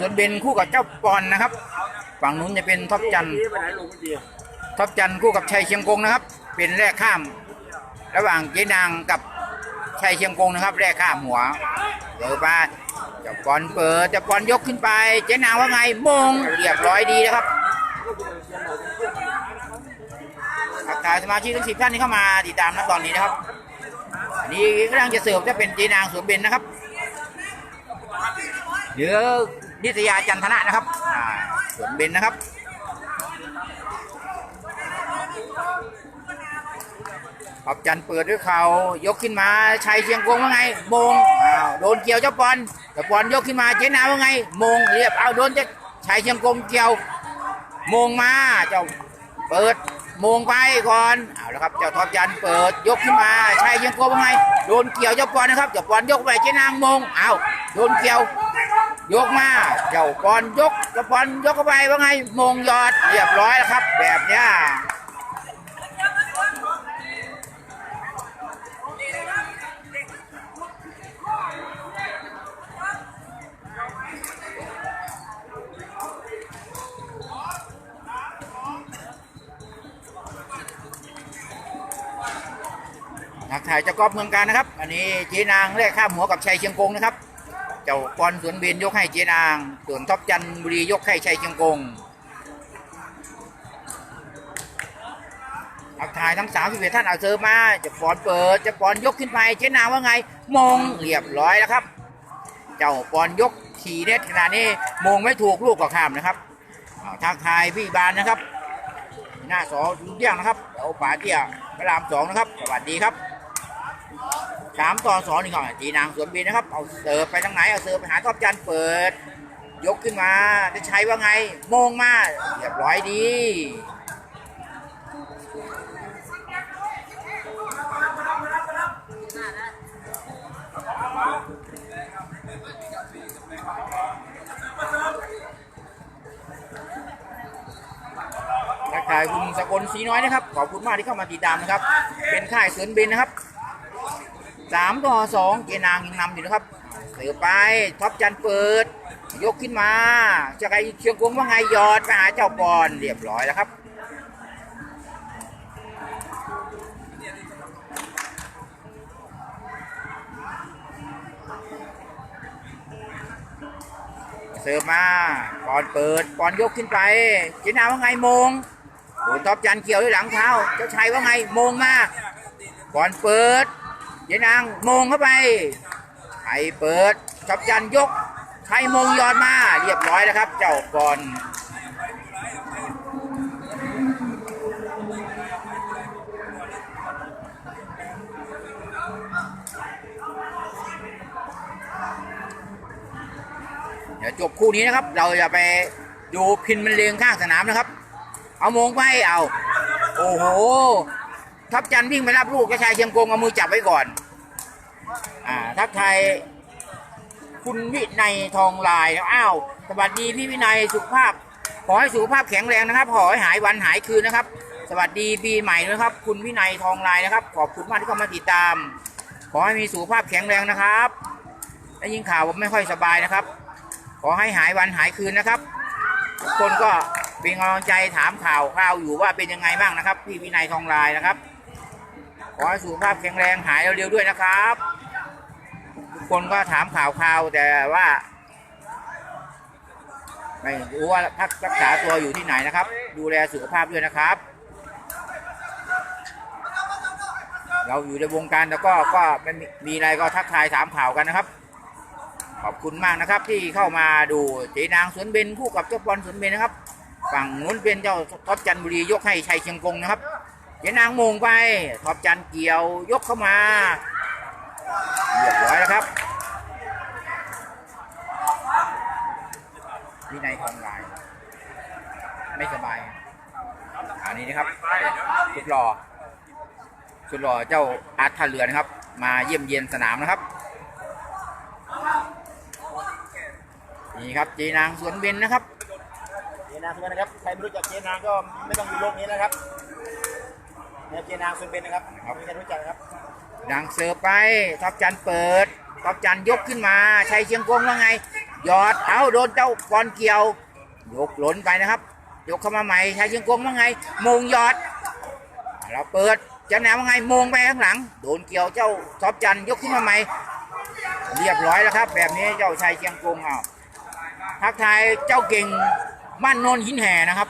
สวนเบนคู่กับเจ้าปอนนะครับฝั่งนู้นจะเป็นท็อปจันท็อปจันคู่กับชัยเชียงกงนะครับ เป็นแรกข้าม ระหว่างเจนางกับชัยเชียงกงนะครับ แรกข้ามหัวเดี๋ยวมาเจะปอนเปิดเจะปอนยกขึ้นไป เจนางว่าไงมงเรียบร้อยดีนะครับทักทายสมาชิกทั้งสิบท่านที่เข้ามาติดตามนะตอนนี้นะครับอันนี้กำลังจะเสิร์ฟจะเป็นเจนางสวนเบนนะครับเหลือ นิตยาจันทนะนะครับอ่าสวนเบนนะครับขอบจันเปิดด้วยเขายกขึ้นมาชัยเชียงกงว่าไงมงอ้าวโดนเกี่ยวเจ้าปอนเจ้าปอนยกขึ้นมาเจ๊นาว่าไงมงเรียบเอาโดนเจ้าชัยเชียงกงเกี่ยวมงมาเจ้าเปิดมงไปก่อนเอาละครับเจ้าทอบจันเปิดยกขึ้นมาชัยเชียงกงว่าไงโดนเกี่ยวเจ้าปอนนะครับเจ้าปอนยกไปเจ๊นางมงเอาโดนเกี่ยว ยกมาเจ้าปอนยกเจ้าปอนยกเข้าไปว่าไงมงยอดเรียบร้อยแล้วครับ แบบเนี้ยนักถ่ายเจ้ากอบเมืองการนะครับ อันนี้เจนางแรกข้ามหัวกับชัยเชียงกงนะครับ จ้าปอนสวนเบนยกให้เจนางส่วนท็อปจันบุรียกให้ชัยเชียงกงนักถ่ายทั้งสามสิบเอ็ดท่านเอาเซิร์ฟมาจะปอนเปิดจะปอนยกขึ้นไปเจนางว่าไง มองเรียบร้อยแล้วครับ เจ้าปอนยกขี่เน็ตขนาดนี้มองไม่ถูกลูกก็ข้ามนะครับทักทายพี่บานนะครับ หน้าสอลุงเที่ยงนะครับเดี๋ยวป่าเตี้ยพระรามสองนะครับ สวัสดีครับ สามต่อสองนี่ก่อนจีนางสวนบินนะครับ เอาเสิร์ฟไปทางไหน เอาเสิร์ฟไปหาท็อปจันเปิด ยกขึ้นมาจะใช้ว่าไงโมงมาเรียบร้อยดีทักทายคุณสกลสีน้อยนะครับ ขอบคุณมากที่เข้ามาติดตามนะครับ เป็นค่ายสวนบินนะครับ สามต่อสองเจนางยังนำอยู่นะครับเสือไปท็อปจันเปิด ยกขึ้นมาจะไงเชียงกงว่าไงยอดไปหาเจ้าบอลเรียบร้อยแล้วครับเสิร์ฟมาปอนเปิดปอนยกขึ้นไปเจนาว่าไงมงโดนท็อปจันเกี่ยวด้วยหลังเท้า เจ้าชัยว่าไงมงมากปอนเปิด เจนางมงเข้าไปไทยเปิดท็อปจันยกไทยมงยอดมาเรียบร้อยแล้วครับ เจ้าบอลเดี๋ยวจบคู่นี้นะครับ เราจะไปดูพินมันเลงข้างสนามนะครับ เอามงไปเอา โอ้โห ทับจันวิ่งไปรับลูกกระชายเชียงกงเอามือจับไว้ก่อน อ่าทักทายคุณวินัยทองลายอ้าวสวัสดีพี่วินัยสุขภาพ ขอให้สุขภาพแข็งแรงนะครับ ขอให้หายวันหายคืนนะครับ สวัสดีปีใหม่นะครับ คุณวินัยทองลายนะครับ ขอบคุณมากที่เข้ามาติดตาม ขอให้มีสุขภาพแข็งแรงนะครับและยิ่งข่าวผมไม่ค่อยสบายนะครับ ขอให้หายวันหายคืนนะครับทุกคนก็เป็นกำลังใจถามข่าวข่าวอยู่ว่าเป็นยังไงบ้างนะครับ พี่วินัยทองลายนะครับ ขอให้สุขภาพแข็งแรงหายเร็วๆด้วยนะครับ คนก็ถามข่าวข่าวแต่ว่า ไม่รู้ว่าพักรักษาตัวอยู่ที่ไหนนะครับ ดูแลสุขภาพด้วยนะครับ เราอยู่ในวงการแล้วก็ก็ไม่มีมีอะไรก็ทักทายถามข่าวกันนะครับ ขอบคุณมากนะครับที่เข้ามาดูเจนางสวนเบนคู่กับเจ้าบอลสวนเบนนะครับ ฝั่งนู้นเป็นเจ้าท็อปจันบุรียกให้ชัยเชียงกงนะครับเจนางมงไปท็อปจันเกี่ยวยกเข้ามา เรียบร้อยแล้วครับวินัยทองลาย ไม่สบาย อันนี้นะครับสุดหล่อสุดหล่อเจ้าอาร์ตท่าเรือนะครับ มาเยี่ยมเยียนสนามนะครับนี่ครับเจนางสวนเบนนะครับเจนางสุวรรณนะครับใครไม่รู้จักเจนางก็ไม่ต้องอยู่โลกนี้นะครับเนี่ยเจนางสุวรรณเป็นนะครับไม่ใช่รู้จักนะครับ ดังเสิร์ฟไปท็อปจันเปิดท็อปจันยกขึ้นมาชัยเชียงกงว่าไงหยอดเอาโดนเจ้าบอลเกี่ยว ยกหล่นไปนะครับ ยกเข้ามาใหม่ชายเชียงกงว่าไงมงหยอด เราเปิดจะแนวว่าไงมงไปข้างหลัง โดนเกี่ยวเจ้าท็อปจันยกขึ้นมาใหม่เรียบร้อยแล้วครับ แบบนี้เจ้าชายเชียงกงเอาทักทายเจ้าเก่งบ้านนนหินแห่นะครับ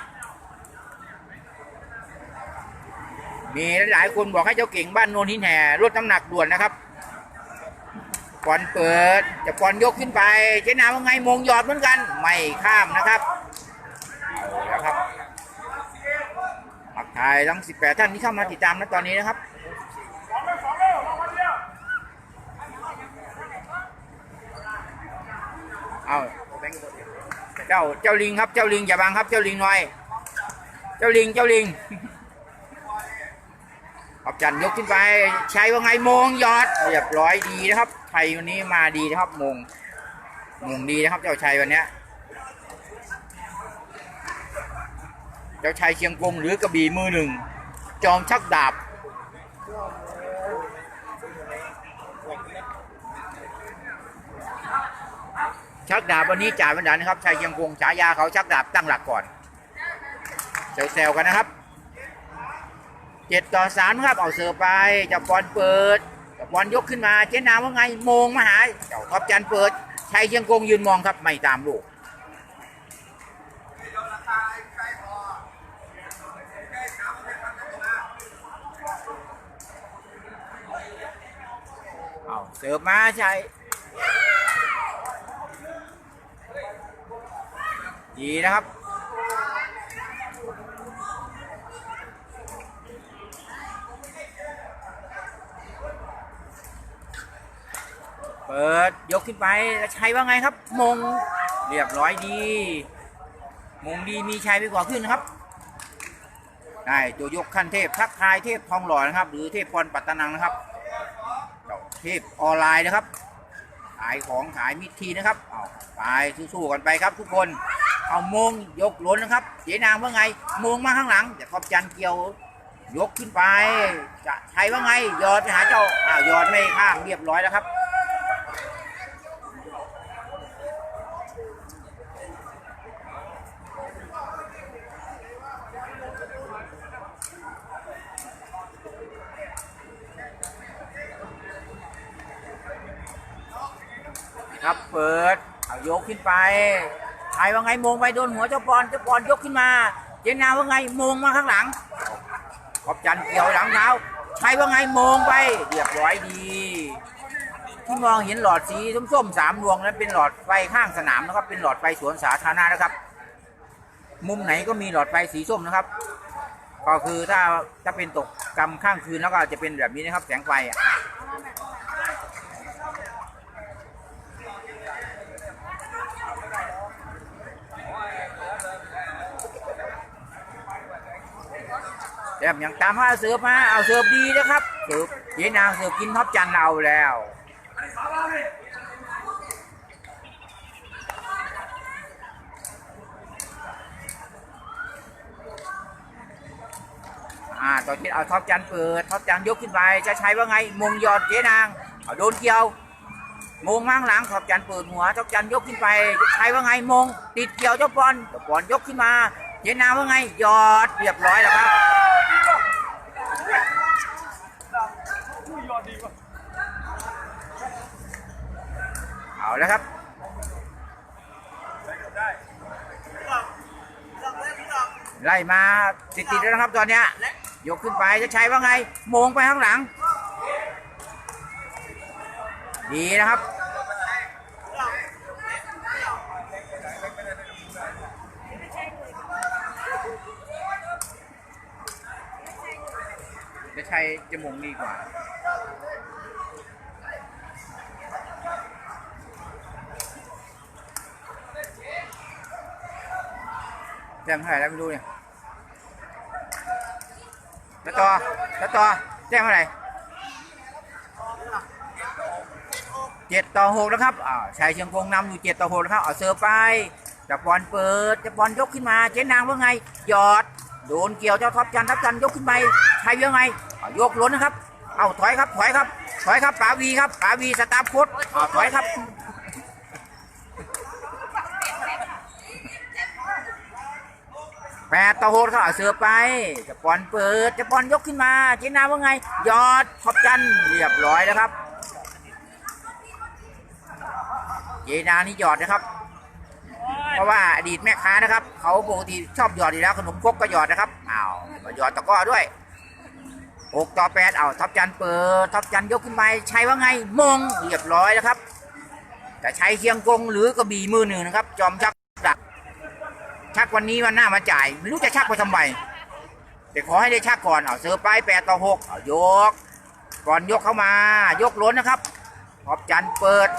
มีหลายคนบอกให้เจ้าเก่งบ้านโนนหินแห่ลดน้ำหนักด่วนนะครับบอลเปิดจะบอลยกขึ้นไปเจ๊นาว่าไงมงหยอดเหมือนกัน ไม่ข้ามนะครับเอาแล้วครับทักไทยทั้ง 18 ท่านที่เข้ามาติดตามนะตอนนี้นะครับเอาเจ้าเจ้าลิงครับเจ้าลิงอย่าบังครับเจ้าลิงหน่อย เจ้าลิงเจ้าลิง อบจันยกขึ้นไปใช้ว่าไงมงยอดเรียบร้อยดีนะครับไทยวันนี้มาดีนะครับมงมงดีนะครับเจ้าชัยวันนี้เจ้าชัยเชียงกงหรือกระบี่มือหนึ่ง จอมชักดาบชักดาบวันนี้จ่ายบันดาลนะครับชัยเชียงกงฉายาเขาชักดาบตั้งหลักก่อนเซลๆกันนะครับ เจ็ดต่อสามครับเอาเสือไปจะบบอลเปิดจะบอลยกขึ้นมาเจ๊นาว่าไงมงมาหาเจ้าท็อปจันเปิดชัยเชียงกงยืนมองครับไม่ตามลูกเอาเสิร์ฟมาชัยดีนะครับ เปิดยกขึ้นไปแล้วชัยว่าไงครับ มงเรียบร้อยดี มงดีมีชัยไปกว่าขึ้นครับได้ตัวยกขั้นเทพทักทายเทพทองหล่อนะครับ หรือเทพพรปัตตนังนะครับเจ้าเทพออนไลน์นะครับ ขายของขายมิตรทีนะครับเอาไปสู้ๆกันไปครับทุกคนเอามงยกล้นนะครับเจ๊นางว่าไงมงมาข้างหลังจะขอบจันเกี่ยวยกขึ้นไป จะใช้ว่าไงยอดไปหาเจ้าอ้าวยอดไม่ข้ามเรียบร้อยแล้วครับ ครับเปิดเอายกขึ้นไปใครว่าไงมงไปโดนหัวเจ้าปอนเจ้าปอนยกขึ้นมา เจนาว่าไงมงมาข้างหลัง ขอบจันเกี่ยวหลังเท้าใครว่าไงมงไปเรียบร้อยดี ที่มองเห็นหลอดสีส้มๆสามดวงนั้นเป็นหลอดไฟข้างสนามนะครับ เป็นหลอดไฟสวนสาธารณะนะครับ มุมไหนก็มีหลอดไฟสีส้มนะครับ ก็คือถ้าถ้าเป็นตกกำข้างคืนแล้วก็จะเป็นแบบนี้นะครับ แสงไฟ แต้มยังตามมาเสิร์ฟมาเอาเสิร์ฟดีนะครับเสิร์ฟเจนางเสิร์ฟกินท็อปจันเราแล้วอ่าต่อที่เอาท็อปจันเปิดท็อปจันยกขึ้นไปจะใช้ว่าไงมงยอดเจนางเอาโดนเกี่ยวมงมั่งหลังท็อปจันเปิดหัวท็อปจันยกขึ้นไปจะใช้ว่าไงมงติดเกี่ยวเจ้าบอลเจ้าบอลยกขึ้นมาเจนางว่าไงยอดเรียบร้อยแล้วครับ เอาแล้วครับไล่มาติดๆแล้วนะครับตอนเนี้ยยกขึ้นไปจะใช้ว่าไงมงไปข้างหลัง ดีนะครับจะใช้จะมงดีกว่า แจ้งเท่าไหร่แล้วไม่รู้เนี่ยแล้วต่อแล้วต่อแจ้งเท่าไหร่เจ็ดต่อหกนะครับอ่าชายเชียงคงนำอยู่เจ็ดต่อหกนะครับเอาเสิร์ฟไปจับบอลเปิดจับบอลยกขึ้นมา เจ๊นางว่าไง หยอด โดนเกี่ยวเจ้าท็อปจันทร์ท็อปจันยกขึ้นไปใครยังไงยกล้นนะครับ เอาถอยครับ ถอยครับ ถอยครับป๋าวีครับป๋าวีสตาร์โค้ดถอยครับ แปดต่อหกเขาเอาเสือไปจะปอนเปิดจะปอนยกขึ้นมาเจนาว่าไง ยอดขอบจันเรียบร้อยแล้วครับเจนานี่หยอดนะครับ เพราะว่าอดีตแม่ค้านะครับ เขาปกติชอบหยอดอยู่แล้วขนมครกก็หยอดนะครับอ้าวมาหยอดตะก้อด้วยหกต่อแปดเอาท็อปจันเปิดท็อปจันยกขึ้นไปใช้ว่าไงมงเรียบร้อยแล้วครับจะใช้เคียงกงหรือกระบี่มือหนึ่งนะครับ จอมชัก ชักวันนี้วันหน้ามาจ่ายไม่รู้จะชักไปทำไมแต่ขอให้ได้ชักก่อนเอาเสือไปแปดต่อหกเอายก ก่อนยกเข้ามา ยกล้นนะครับท็อปจันเปิด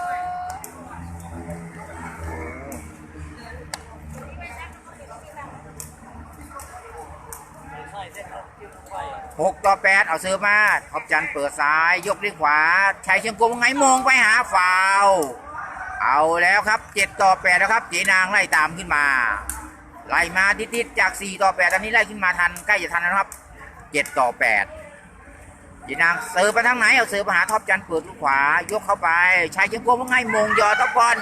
หกต่อแปดเอาเสือมาท็อปจันเปิดซ้าย ยกด้วยขวาชัยเชียงกงไงมงไปหาฟาว เอาแล้วครับเจ็ดต่อแปดแล้วครับเจนางไล่ตามขึ้นมา ไล่มาติดๆจากสี่ต่อแปดตอนนี้ไล่ขึ้นมาทัน ใกล้จะทันแล้วครับเจ็ดต่อแปดเจนางเสือไปทางไหน เอาเสือไปหาท็อปจันเปิดลูกขวา ยกเข้าไปชัยเชียงกงว่าไงมงยอตะบอล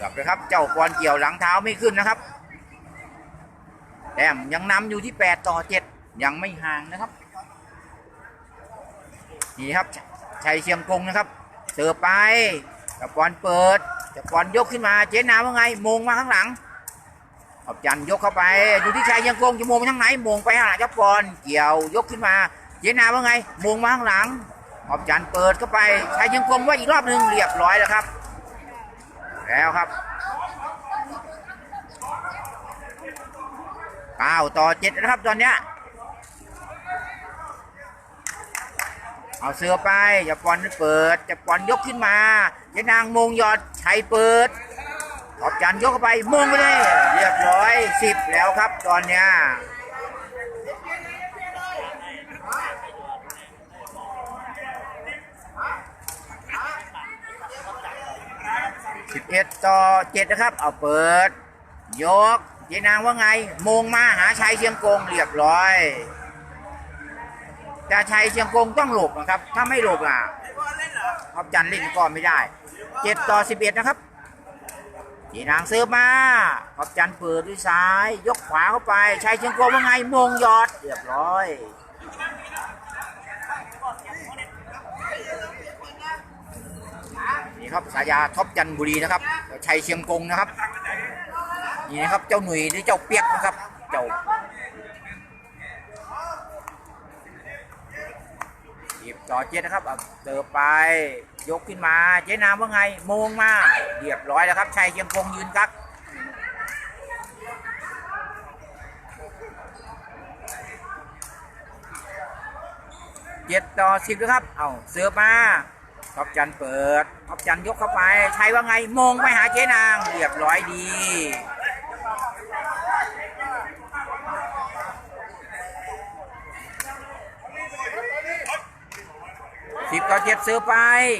กลับเลยครับ เจ้าบอลเกี่ยวหลังเท้าไม่ขึ้นนะครับ แต้มยังนำอยู่ที่ 8 ต่อ 7 ยังไม่ห่างนะครับ นี่ครับชชัยเชียงกงนะครับ เสิร์ฟไปจะบอลเปิด จะบอลยกขึ้นมาเจ๊นาว่าไงมงมาข้างหลังขอบจันยกเข้าไปดูที่ชัยเชียงกงจะมงไปทางไหนมงไปข้างหลังจ้าบอลเกี่ยวยกขึ้นมาเจ๊นาว่าไงมงมาข้างหลังขอบจันเปิดเข้าไปชัยเชียงกงว่าอีกรอบหนึ่งเรียบร้อยแล้วครับ แล้วครับเก้าต่อเจ็ดนะครับตอนเนี้ย เอาเสือไปจะปอนเปิดจะปอนยกขึ้นมาเจนางมงยอดชัยเปิดขอบจันยกเข้าไปมงไปเลยเรียบร้อยสิบแล้วครับตอนเนี้ยสิบเอ็ดต่อเจ็ดนะครับ เอาเปิด ยกเจนางว่าไงมงมาหาชัยเชียงกงเรียบร้อย จะชัยเชียงกงต้องหลบนะครับ ถ้าไม่หลบอะขอบจันเล่นก็ไม่ได้เจ็ดต่อสิบเอ็ดนะครับเจนางเสิร์ฟมาขอบจันเปิดด้วยซ้าย ยกขวาเข้าไปชัยเชียงกงว่าไงมงยอดเรียบร้อย นี่ครับสายาท็อปจันบุรีนะครับชัยเชียงกงนะครับ นี่นะครับเจ้าหนุ่ยหรือเจ้าเปียกนะครับ เจ้าหยิบ ต่อเจ็ดนะครับเอาเติบไปยกขึ้นมา เจ๊นามว่าไงโมงมาเรียบร้อยแล้วครับชัยเชียงคงยืนครับเจ็ดต่อสิบนะครับเอาเสือมาท็อปจันเปิดท็อปจันยกเข้าไปชัยว่าไงมงไปหาเจ๊นาง เรียบร้อยดี สิบต่อเจ็ดซื้อไป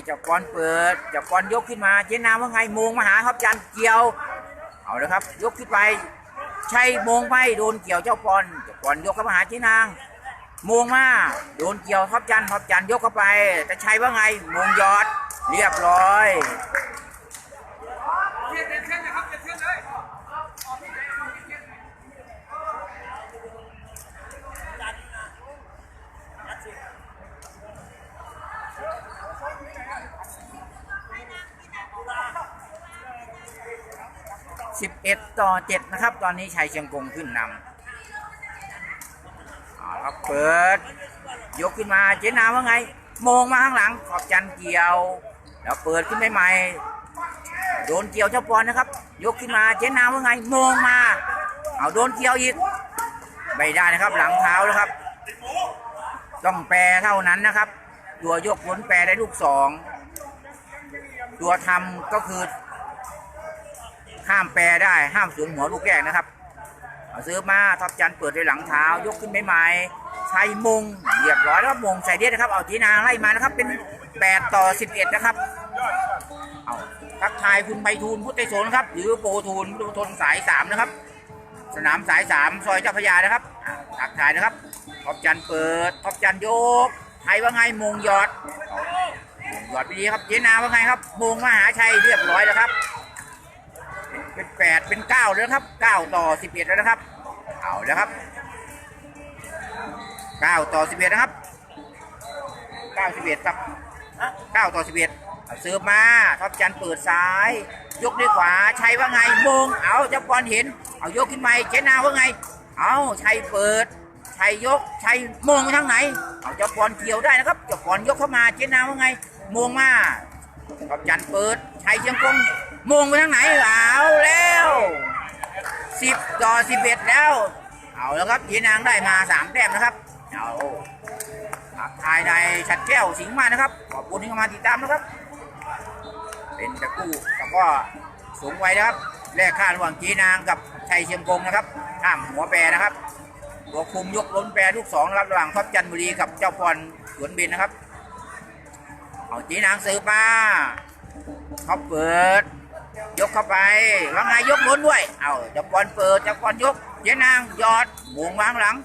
เจับอลเปิดเจับอลยกขึ้นมาเจ๊นามว่าไงมงมาหาครับจันเกี่ยว เอาเลยครับ ยกขึ้นไป ใช่มงไปโดนเกี่ยวเจ้าปอนเจับอลยกเข้ามาหาเจ๊นางมงมาโดนเกี่ยวทับจันทับจันยกเข้าไป แต่ชัยว่าไงมงยอดเรียบร้อย 11 ต่อ 7 นะครับ ตอนนี้ชัยเชียงกงขึ้นนำเอาครับเปิด ยกขึ้นมาเจนาว่าไงโมงมาข้างหลัง ขอบจันเกี่ยว แล้วเปิดขึ้นใหม่ๆโดนเกี่ยวเจ้าปอนนะครับ ยกขึ้นมาเจนาว่าไงโมงมา เอาโดนเกี่ยวอีก ไม่ได้นะครับ หลังเท้านะครับ ต้องแปรเท่านั้นนะครับ ตัวยกล้นแปรได้ลูกสอง ตัวทำก็คือ ห้ามแปรได้ห้ามสวมหัวลูกแรกนะครับเอาซื้อมาท็อปจันเปิดด้วยหลังเท้า ยกขึ้นใหม่ๆใช้มงเรียบร้อยแล้วครับมงใส่เดียนะครับ เอาจีนาไล่มานะครับเป็น 8 ต่อ 11 นะครับเอาทักทายคุณไพฑูรย์พุทธโสนครับ หรือโปทูลพุทธทนสาย 3 นะครับ สนามสาย 3 ซอยเจ้าพระยานะครับทักทายนะครับท็อปจันเปิดท็อปจันยกไทยว่าไงมงยอดมงหยอดไปดีครับเจนาว่าไงครับมงมหาชัยเรียบร้อยแล้วครับ เป็นแปดเป็นเก้าแล้วนะครับเก้าต่อสิบเอ็ดแล้วนะครับ เอาแล้วครับเก้าต่อสิบเอ็ดนะครับเก้าสิบเอ็ดครับเก้าต่อสิบเอ็ดเสิร์ฟมาท็อปจันเปิดซ้าย ยกด้วยขวาชัยว่าไงมงเอาเจ้าบอลเห็น เอายกขึ้นมาเจนาว่าไง เอาชัยเปิดชัยยกชัยมงทางไหน เอาเจ้าบอลเกี่ยวได้นะครับเจ้าบอลยกเข้ามาเจนาว่าไงมงมาท็อปจันเปิดชัยเชียงกง มงไปทางไหนเอาแล้วสิบต่อสิบเอ็ดแล้ว เอาแล้วครับเจนางได้มาสามแต้มนะครับ เอาทักทายในชัดแก้วสิงห์มานะครับ ขอบคุณที่เข้ามาติดตามนะครับ เป็นตะกู้แล้วก็สูงไว้นะครับ แลกค่าระหว่างจีนางกับชัยเชียงกงนะครับข้ามหัวแปรนะครับตัวคุมยกล้นแปรลูกสองนะครับระหว่างท็อปจันทบุรีกับเจ้าพรสวนบินนะครับ เอาจีนางซื้อมาเขาเปิด ยกเข้าไปว่าไงยกล้นด้วย เอาเจ้าพรเปิดเจ้าพรยกเจีนางยอดมุงวางหลัง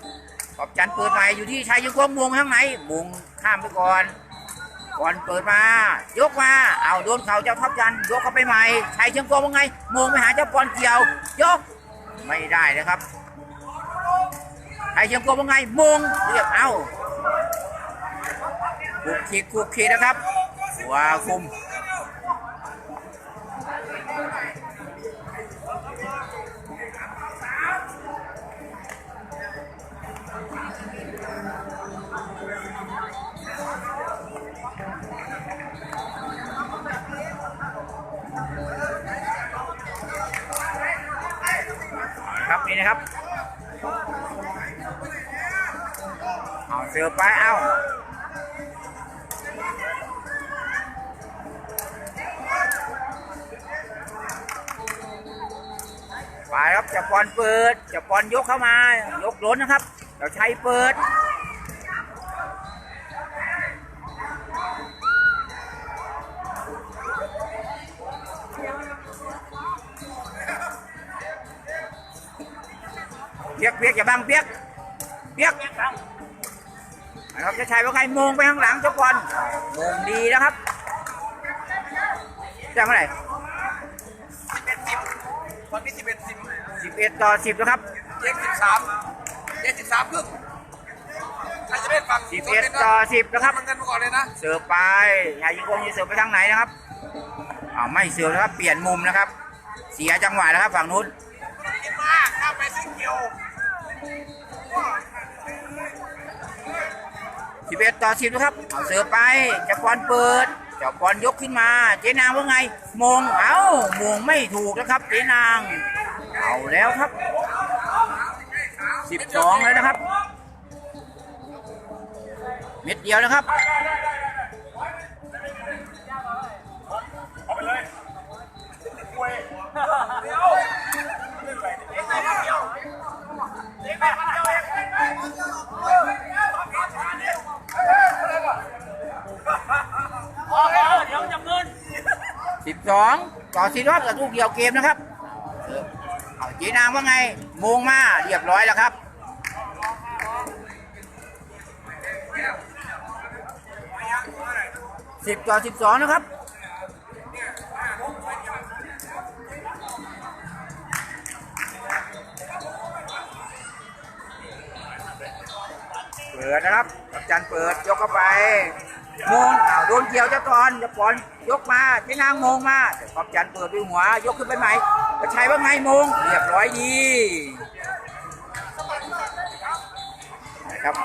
ท็อปจันเปิดใหม่อยู่ที่ชัยยงกงมุงข้างไหนมุงข้ามไปก่อนบอลเปิดมา ยกมา เอาโดนเขาเจ้าทับจัน ยกเข้าไปใหม่ชัยเชียงกงว่าไงมงไปหาเจ้าบอลเกี่ยว ยก ไม่ได้นะครับชัยเชียงกงว่าไงมงเรียบเอาคุกคิกคุกคิกนะครับหัวคุม ครับ เอาเสือไปเอาไปครับจะปอนเปิดจะปอนยกเข้ามายกล้นนะครับเราใช้เปิด เปียกเปียกอย่าบังเปียกเปียกนะครับจะใช้ว่าใครมงไปข้างหลังเจ้าบอลมงดีนะครับจะเท่าไหร่วันที่สิบเอ็ดสิบสิบเอ็ดต่อสิบนะครับเจ็ดสิบสามเจ็ดสิบสามครึ่งใครจะได้ฟังสิบเอ็ดต่อสิบนะครับมันเงินมาก่อนเลยนะเสิร์ฟไปชายยิงกงจะเสิร์ฟไปทางไหนนะครับอ้าวไม่เสิร์ฟนะครับเปลี่ยนมุมนะครับ เสียจังหวะนะครับฝั่งนู้นกินมากข้าไปซื้อเกียว สิบเอ็ดต่อสิบนะครับ เอาเสิร์ฟไปเจะบอลเปิดเจ้าบอลยกขึ้นมา เจนางว่าไง มง เอ้ามงไม่ถูกนะครับ เจนาง เอาแล้วครับสิบสองแล้วนะครับ เม็ดเดียวนะครับ สิบสองต่อสี่รอบกับลูกเดียวเกมนะครับเอาเจนางว่าไงมงมาเรียบร้อยแล้วครับสิบต่อสิบสองนะครับเปิดนะครับกับจันเปิดยกเข้าไป มงเอาโดนเกี่ยวเจ้าตอนจ้าปอนยกมาเจ้นางมงมาแต่ขอบจันเปิดด้วยหัว ยกขึ้นไปใหม่กระชัยว่าไงมงเรียบร้อยดีนะครับ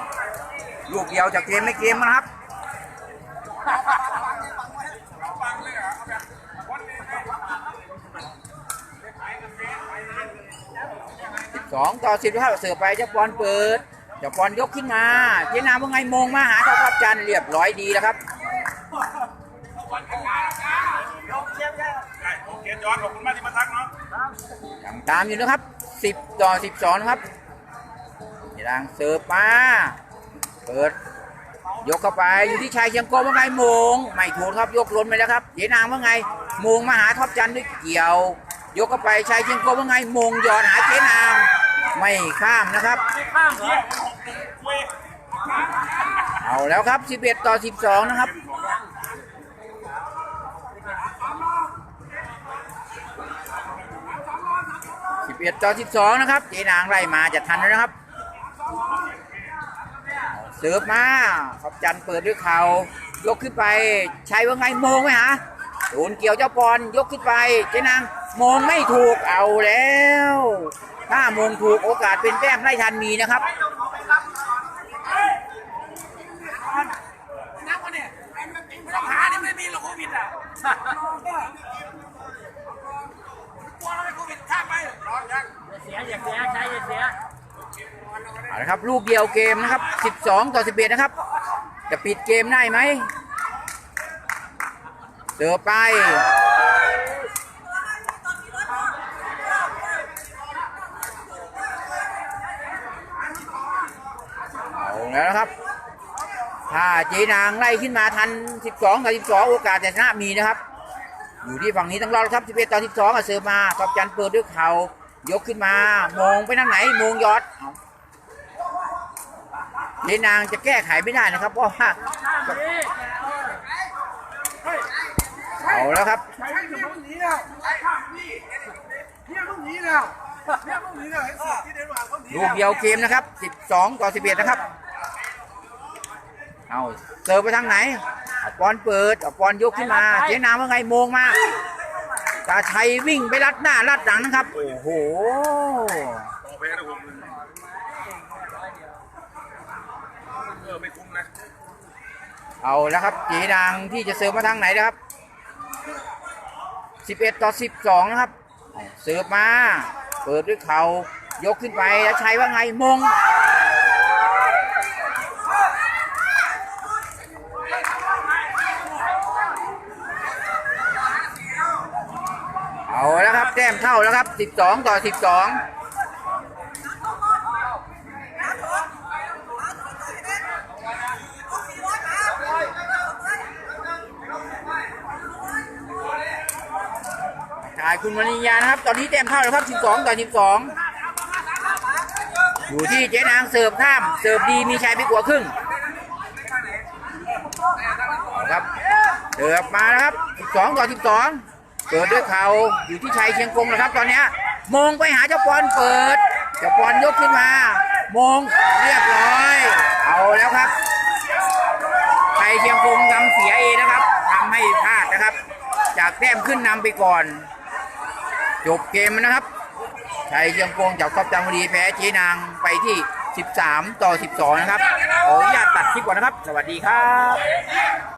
ลูกเดียวจากเกมไม่เกมนะครับสองต่อสิบเท่าเสือไปเจ้าบอลเปิด เจ้าบอลยกขึ้นมา เจนาว่าไงมงมาหาเจ้าทับจันเรียบร้อยดีแล้วครับยังตามอยู่นะครับสิบต่อสิบสอนครับเจนางเสิร์ฟมาเปิด ยกเข้าไปอยู่ที่ชายเชียงกว่าไงมงไม่ถูกครับยกล้นไปแล้วครับเจนางว่าไงมงมาหาท็อปจันด้วยเกี่ยว ยกเข้าไปชายเชียงกว่าไงมงหยอดหาเจนาง ไม่ข้ามนะครับ ข้ามเสียเอาแล้วครับ 11 ต่อ 12 นะครับเ11 ต่อ 12 นะครับ เจนางไล่มาจะทันแล้วนะครับเสิร์ฟมาขอบจันเปิดด้วยเขายกขึ้นไปใช้ว่าไงโมงไหมฮะโดนเกี่ยวเจ้าปอนยกขึ้นไปเจนางมองไม่ถูกเอาแล้ว ถ้ามงถูกโอกาสเป็นแต้มไล่ทันมีนะครับนักวะเนี่ยไม่ต้องหานี่ไม่มีหรอกโควิดอะกลัวเราไม่โควิดข้ามไปร้อนยังเสียอย่าเสียใช้อย่าเสียเอาละครับลูกเดียวเกมนะครับ 12 ต่อ 11 นะครับ จะปิดเกมได้ไหมเสิร์ฟไป เอาแล้วนะครับ ถ้า เจนางไล่ขึ้นมาทัน 12ต่อ12 โอกาสจะชนะมีนะครับ อยู่ที่ฝั่งนี้ต้องรอดครับ11ต่อ12อะเสิร์ฟมาขอบจันทร์เปิดด้วยเข่ายกขึ้นมามองไปทางไหนมองยอดเอาเจนางจะแก้ไขไม่ได้นะครับเพราะว่าเอาแล้วครับใช่เดี๋ยวมึงหนีแล้วเนี่ยมึงหนีแล้วเนี่ยมึงหนีแล้วไอ้สัตว์ที่เดินมาเขาหนีลูกเดียวเกมนะครับ 12 ต่อ 11 นะครับ เอาเสิร์ฟไปทางไหนเอาปอนเปิดเอาปอนยกขึ้นมาเจ๊นามว่าไงโมงมาตาชัยวิ่งไปรัดหน้ารัดหลังนะครับ โอ้โหต่อไปนะผมเออไม่คุ้มนะเอาแล้วครับเจ๊นางที่จะเสิร์ฟมาทางไหนนะครับ11 ต่อ 12 นะครับเอาเสิร์ฟมา เปิดด้วยเขายกขึ้นไปแล้วชัยว่าไงมง เอาแล้วครับแต้มเท่าแล้วครับ 12 ต่อ 12ถ่ายคุณมณียานะครับ ตอนนี้แต้มเท่าแล้วครับ 12 ต่อ 12 อยู่ที่เจ๊นางเสิร์ฟข้าม เสิร์ฟดีมีชัยไปกว่าครึ่ง ครับเสิร์ฟมานะครับ 12 ต่อ 12 เปิดด้วยเขาอยู่ที่ชัยเชียงกงนะครับ ตอนนี้มองไปหาเจ้าปอนเปิดเจ้าปอนยกขึ้นมามองเรียบร้อย เอาแล้วครับชัยเชียงกงทำเสียเองนะครับทำให้พลาดนะครับ จากแต้มขึ้นนำไปก่อน จบเกมนะครับชัยเชียงกงจากครอบจังหวัดแพ้เจนางไปที่ 13 ต่อ 12 นะครับขออนุญาตตัดคลิปก่อนนะครับ สวัสดีครับ